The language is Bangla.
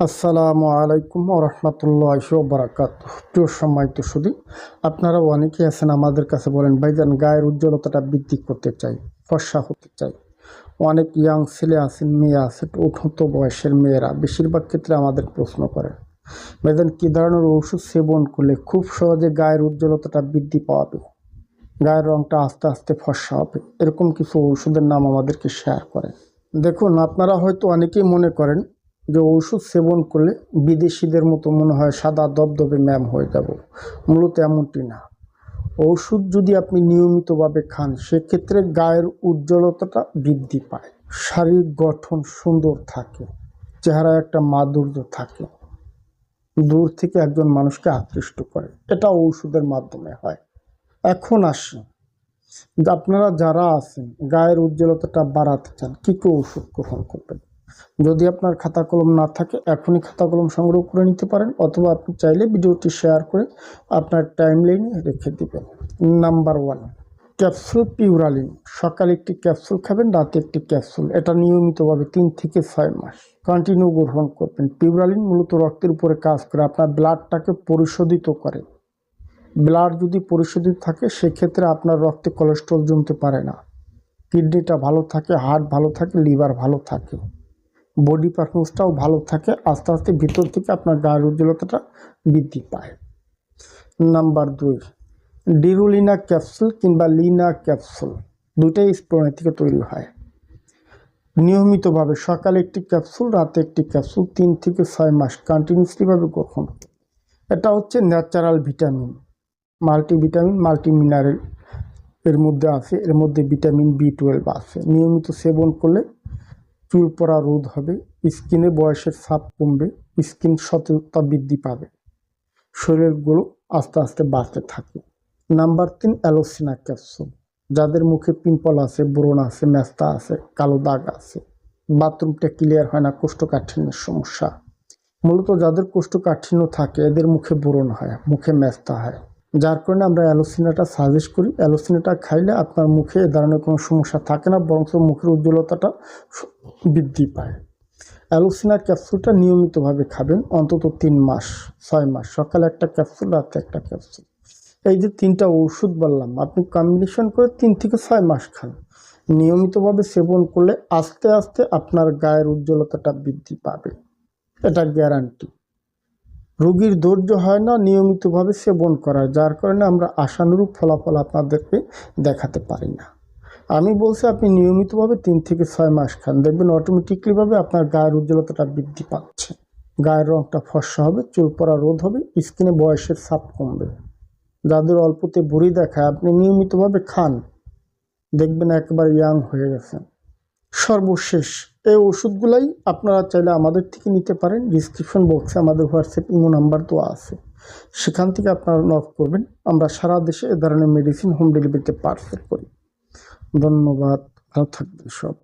আসসালামু আলাইকুম রহমতুল্লাহ বারাকাত প্রিয় সম্মানিত শুধু আপনারা অনেকেই আছেন আমাদের কাছে বলেন, ভাইজান, গায়ের উজ্জ্বলতাটা বৃদ্ধি করতে চাই, ফর্সা হতে চাই। অনেক ইয়াং ছেলে আছেন, মেয়ে আছেন, উঠন্ত বয়সের মেয়েরা বেশিরভাগ ক্ষেত্রে আমাদের প্রশ্ন করে, ভাইজান, কী ধরনের ওষুধ সেবন করলে খুব সহজে গায়ের উজ্জ্বলতাটা বৃদ্ধি পাওয়াবে? গায়ের রংটা আস্তে আস্তে ফর্সা হবে? এরকম কিছু ওষুধের নাম আমাদেরকে শেয়ার করেন। দেখুন, আপনারা হয়তো অনেকেই মনে করেন যে ওষুধ সেবন করলে বিদেশিদের মতো মনে হয় সাদা দবদবে ম্যাম হয়ে যাব। মূলত এমনটি না। ওষুধ যদি আপনি নিয়মিতভাবে খান, সেক্ষেত্রে গায়ের উজ্জ্বলতাটা বৃদ্ধি পায়। শারীরিক গঠন সুন্দর থাকে। চেহারা একটা মাধুর্য থাকে। দূর থেকে একজন মানুষকে আকৃষ্ট করে। এটা ওষুধের মাধ্যমে হয়। এখন আসি। আপনারা যারা আছেন, গায়ের উজ্জ্বলতাটা বাড়াতে চান, কী কী ওষুধ গ্রহণ করবেন? যদি আপনার খাতা কলম না থাকে, এখনই খাতা কলম সংগ্রহ করে নিতে পারেন অথবা আপনি চাইলে ভিডিওটি শেয়ার করে আপনার টাইম লাইনে রেখে দিবেন। নাম্বার ওয়ান, ক্যাপসুল পিউরালিন। সকালে একটি ক্যাপসুল খাবেন, রাতে একটি ক্যাপসুল। এটা নিয়মিতভাবে তিন থেকে ছয় মাস। কন্টিনিউ গ্রহণ করবেন। পিউরালিন মূলত রক্তের উপরে কাজ করে, আপনার ব্লাডটাকে পরিশোধিত করে। ব্লাড যদি পরিশোধিত থাকে, সেক্ষেত্রে আপনার রক্তে কোলেস্ট্রল জমতে পারে না। কিডনিটা ভালো থাকে, হার্ট ভালো থাকে, লিভার ভালো থাকে। বডি পারফরমেন্সটাও ভালো থাকে, আস্তে আস্তে ভিতর থেকে আপনার গায়ের উজ্জ্বলতাটা বৃদ্ধি পায়। নাম্বার দুই ডিরুলিনা ক্যাপসুল কিংবা লিনা ক্যাপসুল দুইটাই স্প্রোনে থেকে তৈরি হয়। নিয়মিতভাবে সকালে একটি ক্যাপসুল রাতে একটি ক্যাপসুল তিন থেকে ছয় মাস কন্টিনিউসলিভাবে গ্রহণ এটা হচ্ছে natural vitamin multivitamin multi mineral এর মধ্যে আছে, এর মধ্যে ভিটামিন বি টুয়েলভ আছে। নিয়মিত সেবন করলে চুল পড়া রোধ হবে, স্কিনে বয়সের ছাপ কমবে, স্কিন সতেজতা বৃদ্ধি পাবে। শরীরেরগুলো আস্তে আস্তে বাড়তে থাকে নাম্বার তিন, অ্যালোসিনা ক্যাপসুল। যাদের মুখে পিম্পল আছে, ব্রণ আছে ম্যাস্তা আছে, কালো দাগ আছে, বাথরুমটা ক্লিয়ার হয় না, কোষ্ঠকাঠিন্যের সমস্যা। মূলত যাদের কোষ্ঠকাঠিন্য থাকে, এদের মুখে ব্রণ হয়, মুখে ম্যাস্তা হয়। যার কারণে আমরা অ্যালোসিনাটা সাজেস্ট করি। অ্যালোসিনাটা খাইলে আপনার মুখে এ ধরনের কোনো সমস্যা থাকে না বরং মুখের উজ্জ্বলতাটা বৃদ্ধি পায়। অ্যালোসিনার ক্যাপসুলটা নিয়মিতভাবে খাবেন, অন্তত তিন মাস, ছয় মাস, সকালে একটা ক্যাপসুল, রাতে একটা ক্যাপসুল। এই যে তিনটা ওষুধ বললাম, আপনি কম্বিনেশন করে তিন থেকে ছয় মাস খান। নিয়মিতভাবে সেবন করলে আস্তে আস্তে আপনার গায়ের উজ্জ্বলতাটা বৃদ্ধি পাবে। এটা গ্যারান্টি রোগীর ধৈর্য হয় না নিয়মিতভাবে সেবন করার, যার কারণে আমরা আশানুরূপ ফলাফল আপনাদেরকে দেখাতে পারি না। আমি বলছি আপনি নিয়মিতভাবে তিন থেকে ছয় মাস খান। দেখবেন অটোমেটিকলিভাবে আপনার গায়ের উজ্জ্বলতাটা বৃদ্ধি পাচ্ছে। গায়ের রংটা ফর্সা হবে, চুল পড়া রোধ হবে স্কিনে বয়সের ছাপ কমবে। যাদের অল্পতে বুড়ি দেখায় আপনি নিয়মিতভাবে খান। দেখবেন একেবারে ইয়াং হয়ে গেছেন। সর্বশেষ, এই ওষুধগুলাই আপনারা চাইলে আমাদের থেকে নিতে পারেন। ডিসক্রিপশন বক্সে আমাদের হোয়াটসঅ্যাপ ইমো নাম্বার দেওয়া আছে। সেখান থেকে আপনারা নক করবেন। আমরা সারা দেশে এ ধরনের মেডিসিন হোম ডেলিভারিতে পার্সেল করি। ধন্যবাদ ভালো থাকবেন সব।